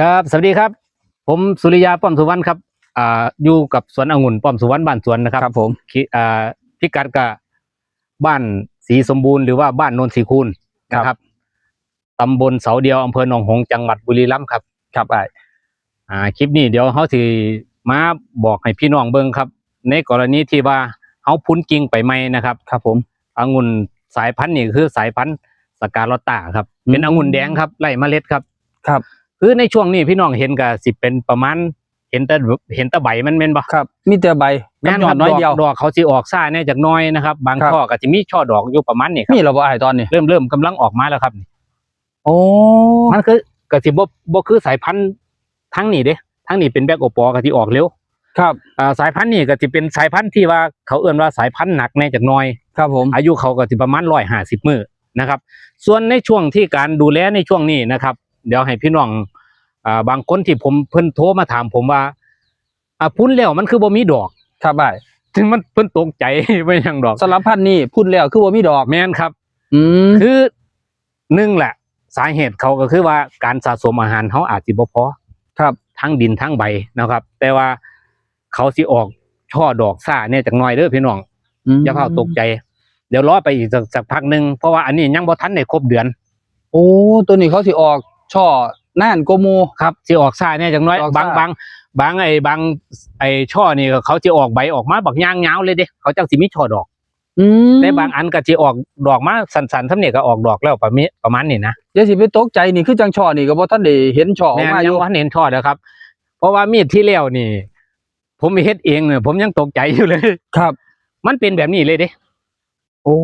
ครับ สวัสดีครับ ผมสุริยาป้อมสุวรรณครับอ่าอยู่กับสวนองุ่นป้อมสุวรรณบ้านสวนนะครับครับผมคิอ่าพิกัดกับบ้านสีสมบูรณ์หรือว่าบ้านโนนสีคูณนะครับตำบลเสาเดียวอำเภอหนองหงส์จังหวัดบุรีรัมย์ครับ ครับไอ้อ่าคลิปนี้เดี๋ยวเขาสิมาบอกให้พี่น้องเบิ่งครับ ในกรณีที่ว่าเขาพุ้นกิ่งไปไหมนะครับครับผม องุ่นสายพันธุ์นี่คือสายพันธุ์สกาลอตตาครับ เป็นอืมองุ่นแดงครับไล่เมล็ดครับ ครับ คือในช่วงนี้พี่น้องเห็นก็สิเป็นประมาณเห็นแต่เห็นแต่ใบมันแม่นบ่ครับ มีแต่ใบแม่นกับหคยอรัดบน้อยดอกเดียวดอกเขาสิออกซ่าแน่จากหน้อยนะครับ บางครับช่อก็สิมีช่อดอกอยู่ประมาณนี้ครับมีเราบ่ไอ้ตอนนี้เริ่มเริ่มกำลังออกมาแล้วครับนี่โอ้มันคือก็สิบ่บ่คือสายพันธุ์ทั้งนี้เด้ทั้งนี้เป็นแบกโอปอก็สิออกเร็วครับอ่าสายพันธุ์นี่ก็สิเป็นสายพันธุ์ที่ว่าเขาเอื้นว่าสายพันธุ์หนักแน่จากหน้อย ครับผมอายุเขาก็สิประมาณร้อยห้าสิบมื้อนะครับ ส่วนในช่วงที่การดูแลในช่วงนี้นะครับ เดี๋ยวให้พี่น้องอ่าบางคนที่ผมเพิ่นโทรมาถามผมว่าอ่าพุ่นแล้วมันคือบ่มีดอกครับไอ้ถึงมันเพิ่นตกใจไม่หยังดอกสำหรับพันธุ์นี้พูดแล้วคือว่ามีดอกแม่นครับ อืมคือหนึ่งแหละ สาเหตุเขาก็คือว่าการสะสมอาหารเขาอาจสิบ่พอครับ ทั้งดินทั้งใบนะครับ แต่ว่าเขาสิออกช่อดอกซ่าเนี่ยจากหน้อยเด้อพี่น้องมอย่าเพิ่งตกใจ เดี๋ยวรอไปอีกสักสักพักหนึ่งเพราะว่าอันนี้ยังบ่ทันได้ครบเดือน โอ้ ตัวนี้เขาสิออก ช่อน่านโกโมครับสิออกซ่าเนี่ยจากหน้อยออกบางซ่าบางบางไอ้บางไอ้ช่อนี่ก็เขาจะออกใบออกมาบักย่างยาวเลยเด้เขาจังสิมีช่อดอกอืมแต่บางอันก็จะออกดอกมาสันๆทำเนี่ยก็ออกดอกแล้วประมาณประมาณนี้นะเดี๋ยวสิไปตกใจนี่คือจังช่อนี่ก็บ่ทันได้เห็นช่อออแม่กนมาอยังยู่ว่าเห็นช่อแล้วครับ เพราะว่ามีดที่แล้วนี่ ผมไปเฮ็ดเองเนี่ยผมยังตกใจอยู่เลย ครับ มันเป็นแบบนี้เลยเด้ โอ้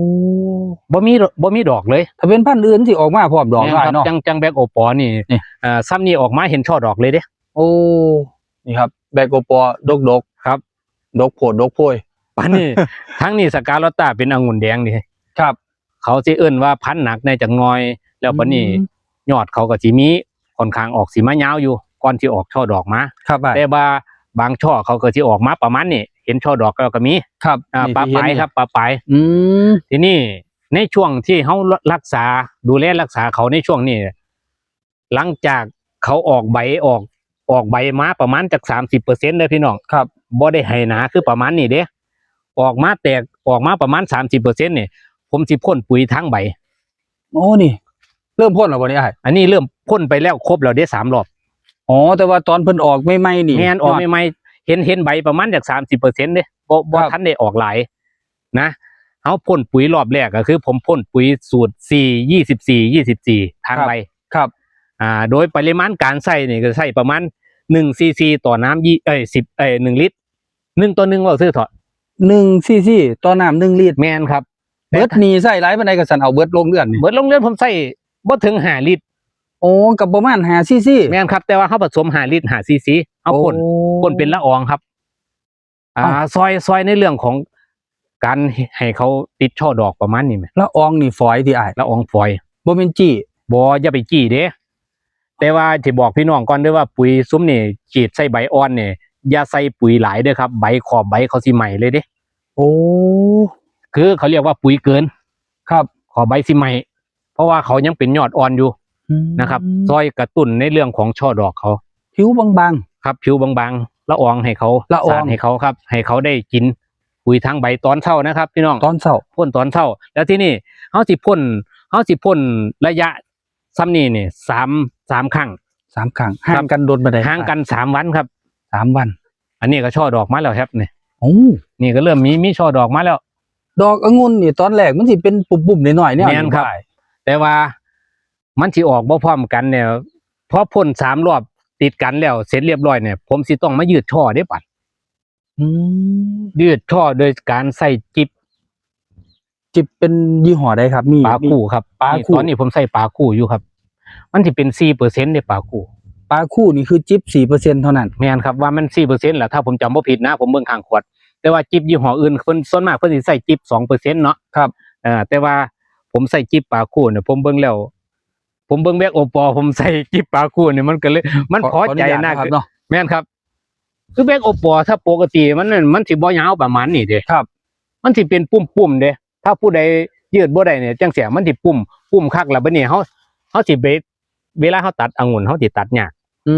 บ่มีบ่มีดอกเลย ถ้าเป็นพันธุ์อื่นสิออกมาพร้อมดอกแม่นได้ครับเนาะจังจังแบกโอปอนี่นี่เอ่อซ้ำนี่ออกมาเห็นช่อดอกเลยเด้โอ้นี่ครับ แบกโกปอดกดกครับ ดกโผดดกโพยปันนี่ทั้งนี้สกาลอตตาเป็นองุ่นแดงนี่ครับ เขาสิเอิ้นว่าพันธุ์หนักในจักหน่อย แล้วปันนี้ยอดเขาก็สิมีค่อนข้างออกสีมายาวอยู่ก่อนที่ออกช่อดอกมาครับไอ้แต่ว่าบางช่อเขาก็สิออกมาประมาณนี้ เห็นช่อดอกแล้วก็มีครับอ่านี่ปลาที่ปลายเห็นนี่ครับปลาปลายอืมทีนี้ในช่วงที่เขารักษาดูแลรักษาเขาในช่วงนี้หลังจากเขาออกใบออกออกใบมาประมาณจากสามสิบเปอร์เซ็นต์เลยพี่น้องครับบ่ได้ให้หนาคือประมาณนี้เด้ออกมาแตกออกมาประมาณสามสิบเปอร์เซ็นต์เนี่ยผมสิพ่นปุ๋ยทั้งใบโอ้นี่ เริ่มพ่นแล้วบ่นี่ไอ้อันนี้เริ่มพ่นไปแล้วครบแล้วได้สามรอบอ๋อแต่ว่าตอนเพิ่นออกไม่ไม่ๆนี่แม่นออกใหม่ๆ เห็นเห็นใบประมาณจากสามสิบเปอร์เซ็นต์เด้บ่บ่ครับทันได้ออกหลายนะเขาพ่นปุ๋ยรอบแรกก็คือ ผมพ่นปุ๋ยสูตรสี่ยี่สิบสี่ยี่สิบสี่ทางใบครับ อ่า โดยปริมาณการใส่นี่ก็ใส่ประมาณหนึ่งซีซีต่อน้ำยี่เอ้ยสิบเอ้ยหนึ่งลิตรหนึ่งต่อหนึ่งเราซื้อเถอะหนึ่งซีซีต่อน้ำหนึ่งลิตรแมนครับเบิดนี่ใส่หลายปานใดก็สั่นเอาเบิดลงเดือนนี่เบิดลงเรือนผมใส่บ่ถึงห้าลิตรโอ้กับประมาณ5ซีซีแมนครับแต่ว่าเขาผสมห้าลิตรห้าซีซี เอาพ่นพ่นเป็นละอองครับ อ่า ซอยซอยในเรื่องของการให้เขาติดช่อดอกประมาณนี้ไหมละอองนี่ฝอยที่อ้ายละอองฟอยบ่แม่นจี้บออย่าไปจี้เด้แต่ว่าที่บอกพี่น้องก่อนด้วยว่าปุ๋ยซุ้มนี่ฉีดใส่ใบอ่อนเนี่ยอย่าใส่ปุ๋ยหลายเด้อครับ ใบขอบใบเขาสิใหม่เลยเด้โอ้คือเขาเรียกว่าปุ๋ยเกิน ครับขอบใบสิใหม่ เพราะว่าเขายังเป็นยอดอ่อนอยู่นะครับ ซอยกระตุ้นในเรื่องของช่อดอกเขาผิวบาง ครับผิวบางๆละอองให้เขาละออง สาดให้เขาครับ ให้เขาได้กินปุ๋ยทั้งใบตอนเช้านะครับพี่น้องๆตอนเช้าพ่นตอนเช้า แล้วที่นี่เขาสิพ่นเขาสิพ่นระยะซ้ำนี่นี่สามสามครั้ง สามครั้งห่างกันโดนบันไดห่างกันสามวันครับ สามวันอันนี้ก็ช่อดอกมาแล้วครับนี่โอ้นี่ก็เริ่มมีมีช่อดอกมาแล้ว ดอกองุ่นนี่ตอนแรกมันสิเป็นปุ่มๆหน่อยๆเนี่ยแม่นครับ แต่ว่ามันสิออกบ่พร้อมกันเนี่ยพอพ่นสามรอบ ติดกันแล้วเสร็จเรียบร้อยเนี่ย ผมสิต้องมายืดช่อได้ปัดอืมยืดช่อโดยการใส่จิบจิบเป็นยี่ห้อใดครับ มีปลาคู่ครับปลาคู่ตอนนี้ผมใส่ปลาคู่อยู่ครับ มันสิเป็นสี่เปอร์เซ็นต์ในปลาคู่ปลาคู่นี่คือจิบสี่เปอร์เซ็นเท่านั้นแม่นครับว่ามันสี่เปอร์เซ็นต์แหละถ้าผมจำบ่ผิดนะ ผมเบิ่งข้างขวด แต่ว่าจิบยี่ห้ออื่นเพิ่นส่วนมากเพิ่นสิใส่จิบสองเปอร์เซ็นต์เนาะครับเอ่าแต่ว่าผมใส่จิบปลาคู่เนี่ยผมเบิ่งแล้ว ผมเบิ่งแบกโอปอผมใส่จิบปลาคู่เนี่ยมันก็เลย มันพอใจขออญาตนะครับเนาะแม่นครับ คือแบกโอปอถ้าปกติมันนั่นมันสิบ่ยาวประมาณนี้เด้ครับ มันสิเป็นปุ่มๆเด้ถ้าผู้ใดยืดบ่ได้เนี่ยจังเสียมันสิปุ่มปุ่มคักแล้วบัดนี้เฮาเฮาสิไปเวลาเฮาตัดองุ่นเฮาสิตัดยากอื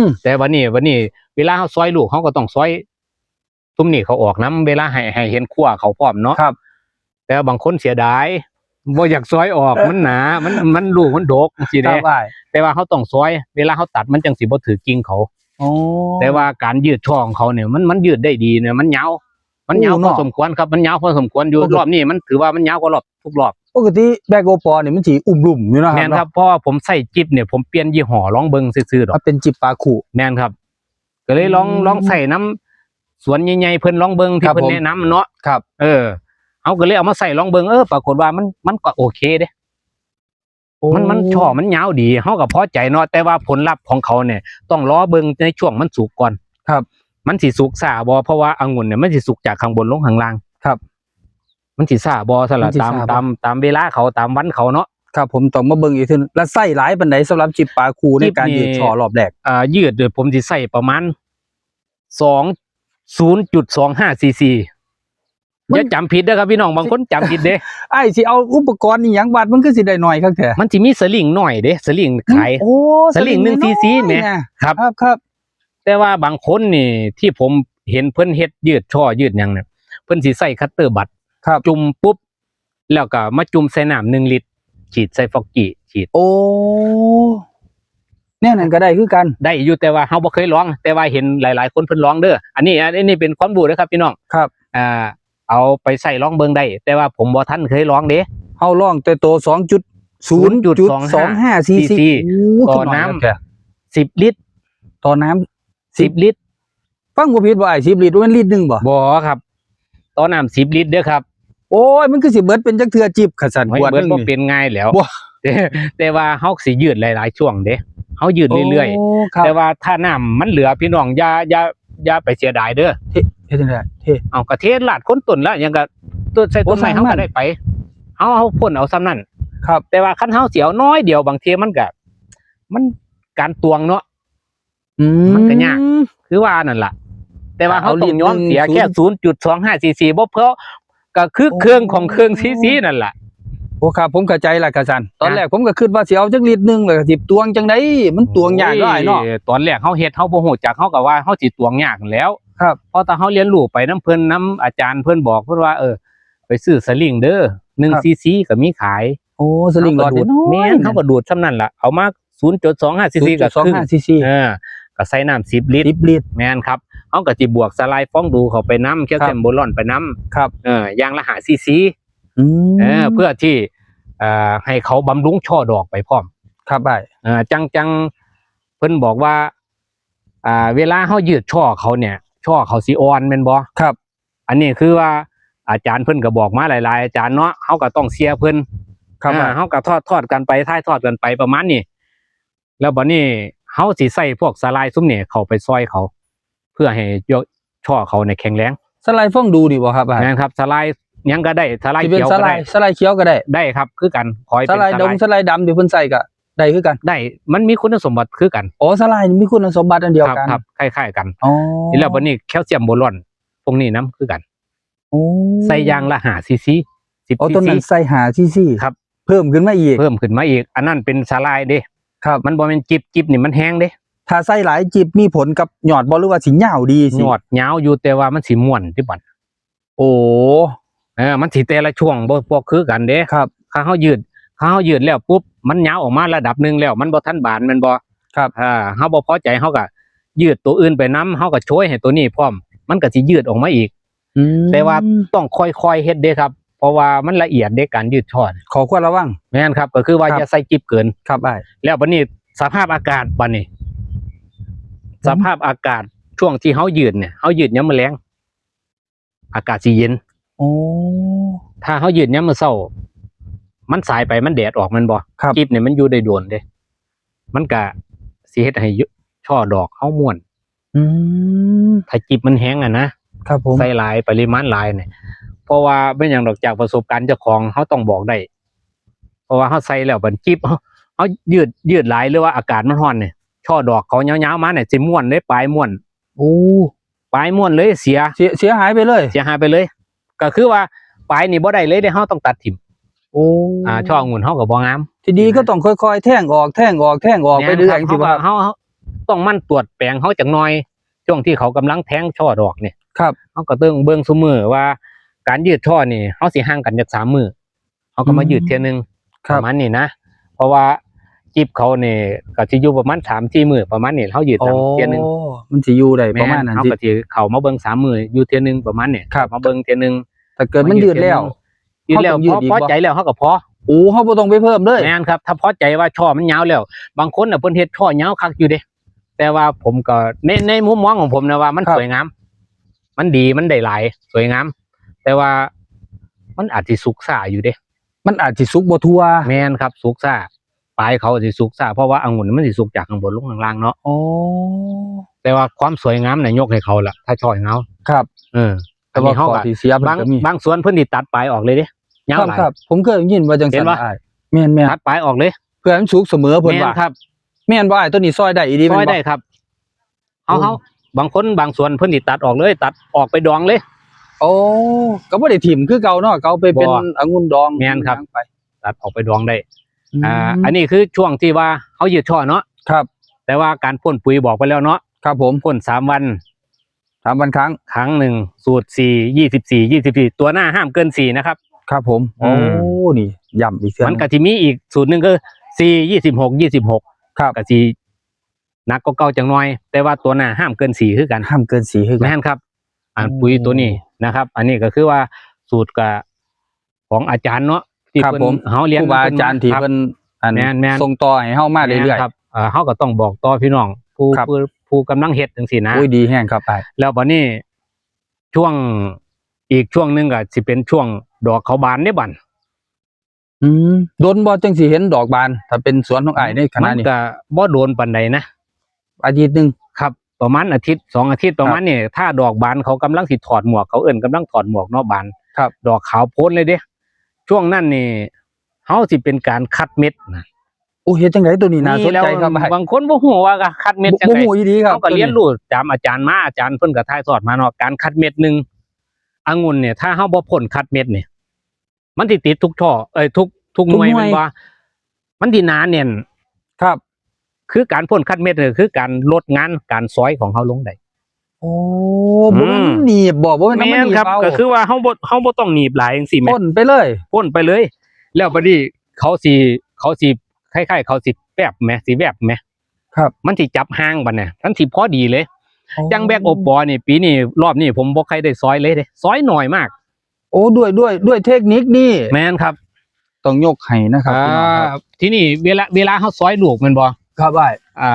มแต่วันนี้วันนี้ เวลาเขาซอยลูกเขาก็ต้องซอยตุ้มนี่เขาออกน้ำเวลาให้ให้เห็นขั้วเขาพร้อมเนาะครับ แต่บางคนเสียดาย บ่อยากซอยออกมันหนา มันมันลูกมันดกสิครัเด้บอ้ายแต่ว่าเขาต้องซอย เวลาเขาตัดมันจังสิบ่ถือกิ่งเขาโอ้แต่ว่าการยืดช่อของเขาเนี่ยมันมันยืดได้ดีเนี่ยมันยาวมันยาวโอ้พอเนาะสมควรครับมันยาวพอสมควรอยู่ปกติรอบนี้มันถือว่ามันยาวกว่ารอบทุกรอบปกติแบกโอปอนี่มันสิอุ้มลุ่มอยู่เนาะแม่นครับเพราะว่าผมใส่จิ๊บเนี่ยผมเปลี่ยนยี่ห้อลองเบิ่งซื่อๆดอกมันเป็นจิบปลาขู่แม่นครับก็เลยลองอืมลองใส่น้ำสวนใหญ่ๆเพิ่นลองเบิ่งคที่รับเพิ่นผมแนะนำเนาะครับ เออ เอาก็เลยเอามาใส่ลองเบิ่งเออปรากฏว่ามันมันก็โอเคเด้มันมันช่อมันยาวดีเฮาก็พอใจเนาะแต่ว่าผลลัพธ์ของเขาเนี่ย ต้องรอเบิ่งในช่วงมันสุกก่อนครับ มันสิสุกซ่าบ่เพราะว่าองุ่นเนี่ยมันสิสุกจากข้างบนลงข้างล่างครับ มันสิซ่าบ่ซะมัละนสิตามซ่าบ่ตามตามเวลาเขาตามวันเขาเนาะครับผมต้องมาเบิ่งอีกทีนึงแล้วไส้หลายปานใดสำหรับจิบปลาขู่ในการจิบนี่ยืดช่อรอบแรกอ่ายืดโดยผมสิใส่ประมาณ2 0.25ซีซีมันอ ย่าจำผิดนะครับพี่น้องบางคนจำผิดเด้ไอ้สิเอาอุปกรณ์นี่หยังบาดมันก็สิได้หน่อยครับแท้มันสิมีสลิงหน่อยเด้สลิงขายโอ้สลิงหนึ่งน้อย cc แหมเนี่ยครับครับครับ แต่ว่าบางคนนี่ที่ผมเห็นเพิ่นเฮ็ดยืดช่อยืดหยังเนี่ยเพิ่นสิใส่คัตเตอร์บัตครับจุ่มปุ๊บ แล้วก็มาจุ่มใส่น้ำหนึ่งลิตร ฉีดใส่ฟอกกี้ฉีด โอ้แน่นั่นก็ได้คือกันได้อยู่แต่ว่าเฮาบ่เคยลอง แต่ว่าเห็นหลาย ๆ คนเพิ่นลองเด้ออันนี้อันนี้เป็นความรู้นะครับพี่น้องครับอ่า เอาไปใส่ลองเบิ่งได้ แต่ว่าผมบ่ทันเคยลองเด้เฮาลองแต่โต2.0.25 cc cc โต่อน้ำขึ้หยครับแท้10ลิตร ต่อน้ำ10ลิตร ฟังบ่ผิดบ่ไอ้10ลิตรมันลิตรหนึงบ่บ่ครับ ต่อน้ำ10ลิตรเด้อครับ โอ้ยมันคือสิเบิดเป็นจักเทื่อจิบขะสันไม่ขวดหเบิดนึงบ่นี่เป็นง่ายแล้วบ่แต่แต่ว่าเฮาสิยืดหลาย ๆ ช่วงเด้เฮายืดเรื่อยโคๆรับแต่ว่าถ้าน้ำมันเหลือพี่น้องอย่าอย่าอย่าไปเสียดายเด้อ เฮ็ดจังได๋เท่ เอากระเทศลาดคนต้นละยังก็ต้นใส่ต้นไม้โอ้เฮาซ้ำนั่ก็นได้ไปเฮาเฮาพ่นเอาซ้ำนั่นครับแต่ว่าคันเฮาเสียวน้อยเดียวบางทีมันก็มันการตวงเนาะ อืมันก็ยาก คือว่านั่นล่ะ แต่ว่าเอาเฮาต้องยอมลิตรหนึ่งเสียแค่0.25ซีซีบ่เพราะก็คือโอ้เครื่องของเครื่องซีซีนั่นล่ะ โอ้ครับผมเข้าใจและขะสันตอนนะแรกผมก็คิดว่าสิเอาจักลิตรหนึงแล้วก็สิตวงจังไดมันตวงยากได้เนาะ โอ้ยตอนแรกเฮาเฮ็ดเฮาบ่ฮู้จักเฮาก็ว่าเฮาสิตวงยากนั่นแหล้ว ครับเพราะถ้าเฮาเรียนรู้ไปน้ำเพิ่นน้ำอาจารย์เพิ่นบอกเพิ่นว่าเออ ไปซื้อสลิงเด้อครับ1ซีซีก็มีขายโอ้สลิงหลอดเาก็ดูดแม่นเขาก็ดูดซ้ำนั่นล่ะเอามา0.25ซีซีก็ครึ่ง0.25 cc เออก็ใส่น้ำ10ลิตร10ลิตรแม่นครับเอาก็สิบวกสลายฟองดูเข้าไปน้ำแคลเซียมโบรอนไปน้ครับำเอออย่างละหาซีซีอืมเออเพื่อที่เอ่อให้เขาบำรุงช่อดอกไปพร้อม ครับได้เออจังจังเพิ่นบอกว่า อ่า เวลาเฮายืดช่อเขาเนี่ย ช่อเขาสิอ่อนแม่นบ่ครับ อันนี้คือว่าอาจารย์เพิ่นก็บอกมาหลาย ๆ อาจารย์เนาะเฮาก็ต้องเสียเพิ่นครับอ่าได้เฮาก็ทอดทอดกันไปท้ายทอดกันไปประมาณนี้แล้วบัดนี้เฮาสิใส่พวกสลายซุ้มเนี่ยเข้าไปซอยเขา เพื่อให้ยกช่อเขาในยแข็งแรงสไลด์ฟองดูนี่บ่ครับอะนะครับสลายหยังก็ได้สลายที่เป็นเขียวสก็ไลได้ด์สไลด์เขียวก็ได้ได้ครับ คือกันคอยสเป็นไลด์สดลางยสไลด์ดำที่เพิ่นใส่ก็ ได้คือกัน ได้มันมีคุณสมบัติคือกันอ๋อสไลด์นี่มีคุณสมบัติอันเดียวครับกันครับคล้ายๆกันอ๋อแล้วบัดนี้แคลเซียมโบรอนพวกนี้นํคือกันโอ้ใส่ยางละ5ซีซี10อ๋อซีต้นซีนั้นใส่หาซีซีครับ เพิ่มขึ้นมาอีก เพิ่มขึ้นมาอีก อันนั้นเป็นสลายเด้ครับ มันบ่แม่นจิบจิบนี่มันแห้งเด้ถ้าใส่หลายจิบมีผลกับหยอดบ่หรือว่าสิยาวดีสิยอดยาวอยู่แต่ว่ามันสิม่วนที่บัดโอ้เออมันสิแต่ละช่วงบ่บ่คือกันเด้ครับถ้าเฮายืดถ้าเฮายืดแล้วปุ๊บ มันยาวออกมาระดับหนึงแล้ว มันบ่ทันบานแมันบ่ครับอ่าเฮาบ่พอใจเฮาก็ยืดตัวอื่นไปนํเฮาก็ช่วยให้ตัวนี้พร้อม มันก็สิยืดออกมาอีกอืมแต่ว่าต้องค่อยๆเฮ็ดเด้ครับ เพราะว่ามันละเอียดเด้การยืดช่อน่ะขอควรระวังแม่นครับ ก็คือว่าครับอย่าใส่จิบเกินครับอ้ายแล้วบัดนี้สภาพอากาศบัดนี้ สภาพอากาศช่วงที่เฮายืดเนี่ยเฮายืดยามมื้อแลงอากาศสิเย็นโอ้ถ้าเฮายืดยามมื้อเช้า มันสายไปมันแดดออกแมันบ่ครับจิบเนี่ยมันอยู่ได้โดนเด้มันก็สิเฮ็ดให้ยุช่อดอกเฮาม่วน อืมถ้าจิบมันแห้งอะนะครับผมใส่หลายปริมาณหลายเนี่ยเพราะว่าเป็นอย่างดอกจากประสบการณ์เจ้าของเฮาต้องบอกได้ เพราะว่าเฮาใส่แล้วบัดจิบเฮาเฮายืดยืดหลายหรือว่าอากาศมันร้อนเนี่ยช่อดอกเขายาวๆมาเนี่ยสิม่วนเลยปลายม่วนโอ้ปลายม่วนเลยเสียเสียเสียหายไปเลย เสียหายไปเลย ก็คือว่าปลายนี่บ่ได้เลยเด้เฮาต้องตัดถิ่ม โอ้อ่าช่อองุ่นเฮาก็บ่งาม ทีดีก็ต้องค่อยๆ แท่งออกแท่งออกแท่งออกไปเรื่อยๆเขาสิก็ว่าเขาเขาต้องมั่นตรวจแปลงเขาจักหน่อยช่วงที่เขากำลังแทงช่อดอกเนี่ยครับเขาก็เบิ่งเบิ่งซุมือว่า การยืดช่อนี่เขาสิห่างกันจากสามมือเขาก็มายืดเทียหนึงคปรับระมาณนี้นะเพราะว่าจิบเขาเนี่ยก็สิอยู่ประมาณสามสี่มือประมาณนี้เขายืดโอ้สามเทียหนึงมันสิอยู่ได้ประมาณนั้นเขาสิก็สิเขามาเบิ่งสามมืออยู่เทียหนึงประมาณนี้ครับมาเบิ่งเทียหนึงถ้าเกิดมันยืดแล้ว ยืดแล้วเขาต้องยืพดออีกพอบ่ใจแล้วเขาก็พอโอ้เฮาบ่ต้องไปเพิ่มเลยแม่นครับถ้าพอใจว่าช่อมันยาวแล้ว บางคนน่ะเพิ่นเฮ็ดช่อยาวคักอยู่เด้แต่ว่าผมก็ในในมุมมองของผมนะว่ามันครับสวยงามมันดีมันได้หลายสวยงามแต่ว่ามันอาจสิสุกซ่าอยู่เด้มันอาจสิสุกบ่ทั่วแม่นครับสุกซ่าปลายเขาสิสุกซ่าเพราะว่าองุ่นมันสิสุกจากข้างบนลงข้างล่างเนาะโอ้แต่ว่าความสวยงามน่ะยกให้เขาละถ้าช่อยเงาครับ เออแต่ว่าอันนี้ข้เฮาอก็ที่เสียมันบางก็มีบางสวนเพิ่นสิตัดปลายออกเลยเด้ ยาควรับหลายครับ ผมเคยได้ยินว่าจังเห็ซั่นนปะอ้ายแม่นแม่นตัดปลายออกเลยเพื่อให้มันสุกเสมอเพิ่นแม่นว่าครับแม่นบ่อ้ายตัวนี้ซอยได้อีดีช่แม่อยนบ่ได้ครับเอาโอ้เฮาบางคนบางส่วนเพิ่นสิตัดออกเลย ตัดออกไปดองเลย โอ้ก็บ่ได้ถิ่มคือเก่าเนาะเก่าไปเป็นบ่องุ่นดองแม่นครับไปตัดออกไปดองได้มอ่าอันนี้คือช่วงที่ว่าเขายืดช่อเนาะครับ แต่ว่าการพ่นปุ๋ยบอกไปแล้วเนาะครับผมพ่นสามวันถามวันครั้ง ครั้งหนึ่งสูตรสี่ยี่สิบสี่ยี่สิบสี่ตัวหน้าห้ามเกินสี่นะครับ ครับผมอืโอ้มนี่ย่ำอีกเทื่อมันหก็งจะมีอีกสูตรหนึ่งก็สี่ยี่สิบหกยี่สิบหกครับก็สีนักก็เก่าจังน้อย แต่ว่าตัวหน้าห้ามเกินสี่คือกันห้ามเกินสีคือกันแม่นครับ อ่านโอ้ปุ๋ยตัวนี้นะครับ อันนี้ก็คือว่าสูตรกับของอาจารย์เนาะที่ครับเพิ่นผมเขาเรียนครูบาอาจารย์ที่คบเพิ่นอันแม่นแม่นส่งต่อให้เฮามาเรื่อยแม่นครับเอ่อเขาก็ต้องบอกต่อพี่น้องผู้ครับผู้ผู้กำลังเฮ็ดจังซี่นะๆโอ้ยดีแฮงครับอ้ายแล้วบัดนี้ช่วงอีกช่วงหนึงก็สิเป็นช่วง ดอกเขาบานได้บันอืมโดนบ่จังสิเห็นดอกบาน ถ้าเป็นสวนของอ้ายในขณะมันนี้ก็บ่โดนปานใดนะอาทิตย์หนึง ครับประมาณอาทิตย์สองอาทิตย์ประมาณนี้ถ้าดอกบานเขากำลังสิถอดหมวกเขาเอิ้นกำลังถอดหมวกเนาะบานครับ ดอกขาวโพ้นเลยเด้ช่วงนั้นนี่เฮาสิเป็นการคัดเม็ดนะโอ้เฮ็ดจังไดตัวนี้น่าสนแล้วใจครับอ้ายบางคนบ่ฮู้ว่าก็คัดเม็ดจังบ่ได ฮู้อีดีครับเขาก็เรียนรู้ตามอาจารย์มาอาจารย์เพิ่นก็ถ่ายทอดมาเนาะการคัดเม็ดหนึงองุ่นเนี่ยถ้าเฮาบ่พ่นคัดเม็ดเนี่ย มันสิติดทุกช่อเอ้ยทุกทุกหน่วยแมันว่า มันสิหนาแน่นครับ คือการพ่นคัดเม็ดเนี่ยคือการลดงานการซอยของเฮาลงได้ โอ้บ่แม่นอืมหนีบบ่บ่แม่นแม่น้ำมันนหนีบครับ เอาก็คือว่าเฮาบ่เฮาบ่ต้องหนีบหลายจังซี่แหม่พ่นไปเลย พ่นไปเลย แล้วบัดนี้เขาสิเขาสิคล้ายๆ เขาสิแวบแหมสิแวบแหมครับ มันสิจับห่างบัดเนี่ยมันสิพอดีเลย จังแบกอบปอนี่ปีนี้รอบนี้ผมบ่ใครได้ซอยเลยเด้ซอยหน่อยมาก โอ้ด้วยด้วยด้วยเทคนิคนี่แม่นครับต้องยกให้นะครับพี่น้องครับอ่าที่นี่เวลาเวลาเฮาซอยลูกแมันบ่ครับอ้ายอ่า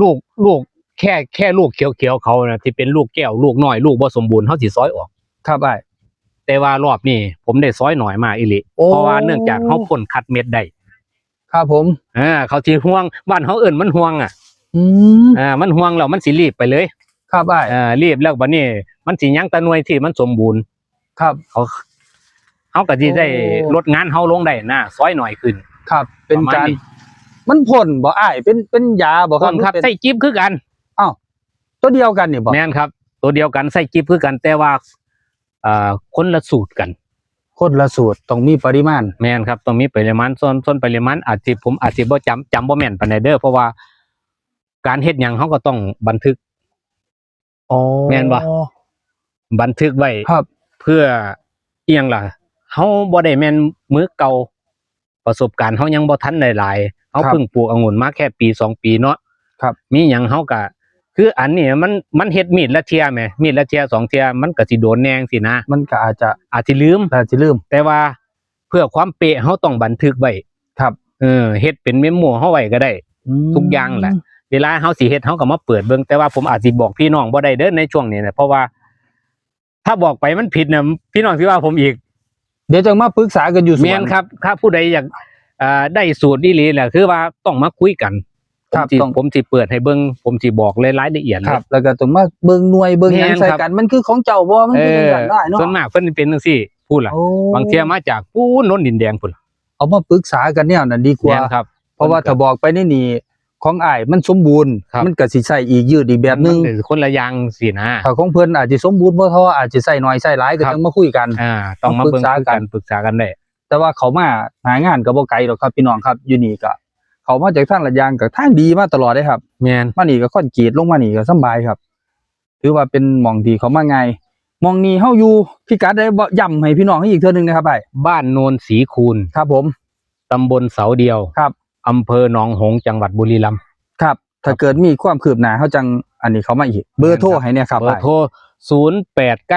ลูกลูกแค่แค่ลูกเขียวๆเขานะที่เป็นลูกแก้วลูกน้อยลูกบ่สมบูรณ์เฮาสิซอยออก ครับอ้ายแต่ว่ารอบนี้ผมได้ซอยหน่อยมากอีหลีโอ้ เพราะว่าเนื่องจากเฮาพ่นคัดเม็ดได้ครับผม อ่าเขาสิห่วงบ้านเฮาเอิ้นมันห่วงอะอืมอ่ามันห่วงแล้วมันสิรีบไปเลยครับอ้ายอ่ารีบแล้วบัดนี้ มันสิยังแตะหน่วยที่มันสมบูรณ์ ครับ เขาเฮาก็สิได้โอ้ลดงานเฮาลงได้นะซอยหน่อยขึ้น ครับ เป็นประมาณการนี้มันพ่นบ่อ้ายเป็นเป็นยาบ่คก่รัอบนครับหอเป็นใส่จิ๊บคือกันตัวเดียวกันนี่บ่แม่นครับ ตัวเดียวกันใส่จิ๊บคือกัน แต่ว่าอ่าคนละสูตรกันคนละสูตรต้องมีปริมาณแม่นครับต้องมีปริมาณส่วนส่วนปริมาณอาจสิผมอาจสิบ่จำจำบ่แม่นปานใดเด้อเพราะว่า การเฮ็ดหยังเฮาก็ต้องบันทึกอ๋อแม่นบ่บันทึกไว้ครับ เพื่อเอียงล่ะเฮาบ่ได้แม่นมือเก่าประสบการณ์เฮายังบ่ทันได้หลายเฮาครับเพิ่งปลูกองุ่นมาแค่ปีสองปีเนาะครับ มีหยังเฮาก็คืออันนี้มันมันเฮ็ดมีดละเทียแหมมีดละเทียสองเทียมันก็สิโดนแนงสินะมันก็อาจจะอาจสิลืมอาจจะลืม แต่ว่าเพื่อความเป๊ะเฮาต้องบันทึกไว้ครับเออเฮ็ดเป็นเมมโมเฮาไว้ก็ได้มทุกอย่างแหละเวลาเฮาสิเฮ็ดเฮาก็มาเปิดเบิ่งแต่ว่าผมอาจสิบอกพี่น้องบ่ได้เด้อในช่วงนี้นะเพราะว่า ถ้าบอกไปมันผิดน่ะพี่น้องสิว่าผมอีกเดี๋ยวจะมาปรึกษากันอยู่สวนแม่นครับ ถ้าผู้ใดอยากอ่าได้สูตรดีหลีแหละคือว่าต้องมาคุยกันผครัมบสิต้อง ผมสิเปิดให้เบิ่งผมสิบอกเลยรายละเอียดเลคยรับ แล้วก็ต้องมาเบิ่งหน่วยเบิ่งหยังแม่นใส่ครับกันมันคือของเจ้าบ่มันเอคือจังอซั่นได้เนาะส่วนมากเพิ่นเป็นจังซี่พูดล่ะ โอ้บางเที่ยมาจากปูนโนนดินแดงพุ่นเอามาปรึกษากันแนวนั้นดีกว่าแม่นครับ เพราะว่าถ้าบอกไปในนี่ ของอ้ายมันสมบูรณ์ ครับ มันก็สิใส่อีกยืดอีกแบบหนึงมัคนละอย่างสินะ ถ้าของเพิ่นอาจจะสมบูรณ์บ่เท่าอาจจะใส่น้อยใส่หลายก็ครับต้องมาคุยกัน อ่า ต้องมาปรึเบิ่งกษาคุยกักันนปรึกษากันได้ แต่ว่าเขามาหางานก็บ่ไกลหรอกครับพี่น้องครับอยู่นี่ก็เขามาจากทางลาดยางกับทางดีมาตลอดเลยครับ แม่นมานี่ก็ค่อนกรีดลงมานี่ก็สำบายครับ ถือว่าเป็นหมองที่เขามาง่ายหมองนี้เฮาอยู่พี่กัดได้บ่ย้ำให้พี่น้องให้อีกเทื่อนึงนะครับไอ้บ้านโนนศรีคูณ ครับผม ตำบลเสาเดียว ครับ อำเภอหนองหงส์จังหวัดบุรีรัมย์ครับ ถ้าเกิดมีความคืบหน้าเฮาจังอันนี้เขามาอีก เบอร์โทรให้เนี่ยครับเบอไอ้ร์โทร0 8 9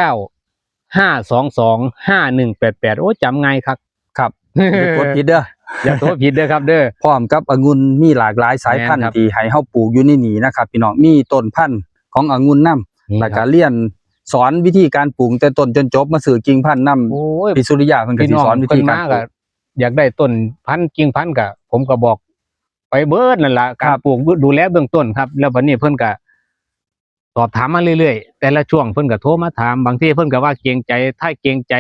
5 2 2 5 1 8 8โอ้จำง่ายครับครับอย่ากดผิดเด้ออย่าโทษผิดเด้อครับเด้อพร้อมกับองุ่นมีหลากหลายสายพันธุ์แม่นครับที่ให้เฮาปลูกอยู่ในนี้นะครับพี่น้องมีต้นพันธุ์ขององุ่นนํนี่แล้วคก็รับเรียนสอนวิธีการปลูกแต่ต้นจนจบมาสื่อกิ่งพันธุ์นํโอ้ยพี่สุริยาเพิ่นก็พี่สิน้องสอนวิเพิ่ธีนการมาปลูก็ก อยากได้ต้นพันธุ์กิ่งพันธุ์ก็ผมก็บอก ไปเบิดนั่นล่ะครัการบปลูกดูแลเบื้องต้นครับ แล้ววันนี้เพิ่นก็สอบถามมาเรื่อยๆ แต่ละช่วงเพิ่นก็โทรมาถาม บางทีเพิ่นก็ว่าเกรงใจ ถ้าเกรงใจ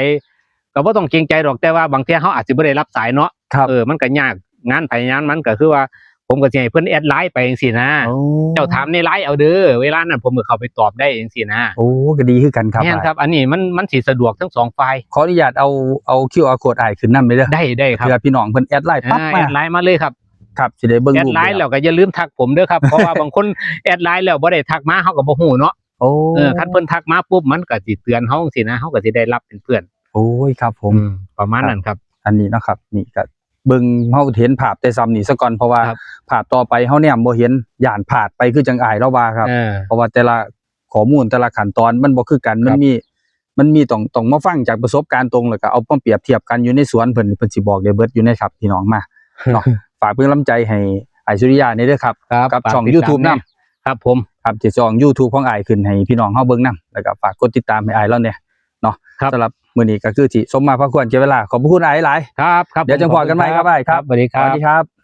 ก็บ่ต้องเกรงใจหรอกแต่ว่าบางทีเขาอาจสิบ่ได้รับสายเนาะครับเออมันก็ยากงานไผงานมันก็คือว่า ผมก็สิให้เพิ่นแอดไลน์ไปจังซี่นะ โอ้เจ้าถามในไลน์เอาเด้อเวลานั้นผมก็เข้าไปตอบได้จังซี่นะโอ้ก็ดีคือกันครับแม่นครับ อันนี้มันมันสิสะดวกทั้งสองฝ่ายขออนุญาตเอาเอา QR code อ้ายขึ้นนำไปเด้อได้ได้ครับเพื่อพี่น้องเพิ่นแอดไลน์ปั๊บอ่ามาแอดไลน์มาเลยครับ ครับสิได้เบิ่งแอดรูปไลน์เด้แล้อวก็อย่าลืมทักผมเด้อครับเพราะว่าบางคนแอดไลน์แล้วบ่ได้ทักมาเขาก็บ่ฮู้เนาะโอ้เออคันเพิ่นทักมาปุ๊บมันก็สิเตือนเฮาจังซี่นะเฮาก็สิได้รับเป็นเพื่อนโอ้ยครับผม อืมประมาณนั้นครับ อันนี้เนาะครับนี่ก็ เบิ่งเฮาเห็นภาพแต่ซ้ำนี่ซะก่อนเพราะว่าครับภาพต่อไปเฮาแนมบ่เห็นย่านผาดไปคือจังอายแล้วว่าครับเออเพราะว่าแต่ละข้อมูลแต่ละขั้นตอนมันบ่คือกันมันครับมี มันมีต้องต้องมาฟังจากประสบการณ์ตรงแล้วก็เอามาเปรียบเทียบกันอยู่ในสวนเพิ่นเพิ่นสิบอกได้เบิดอยู่ในครับพี่น้องมาเนาะ ฝากเพิ่นกำลังใจให้อ้ายสุริยานี่เด้อครับ ครับกับฝากช่องติดตาม YouTube แนำครับผม ครับที่ช่อง YouTube ของอ้ายขึ้นให้พี่น้องเฮาเบิ่งนํแล้วก็ฝากกดติดตามให้อ้ายแล้วเนี่ยเนาะครับ สำหรับ มื้อนี้ก็คือสิสมมาพระควรเก็บเวลาขอบพระคุณอ้ายหลายครับครับเดี๋ยวจะพอกันใหม่ครับผมอ้ายครับสวัสดีๆคสรับวัสดีครับ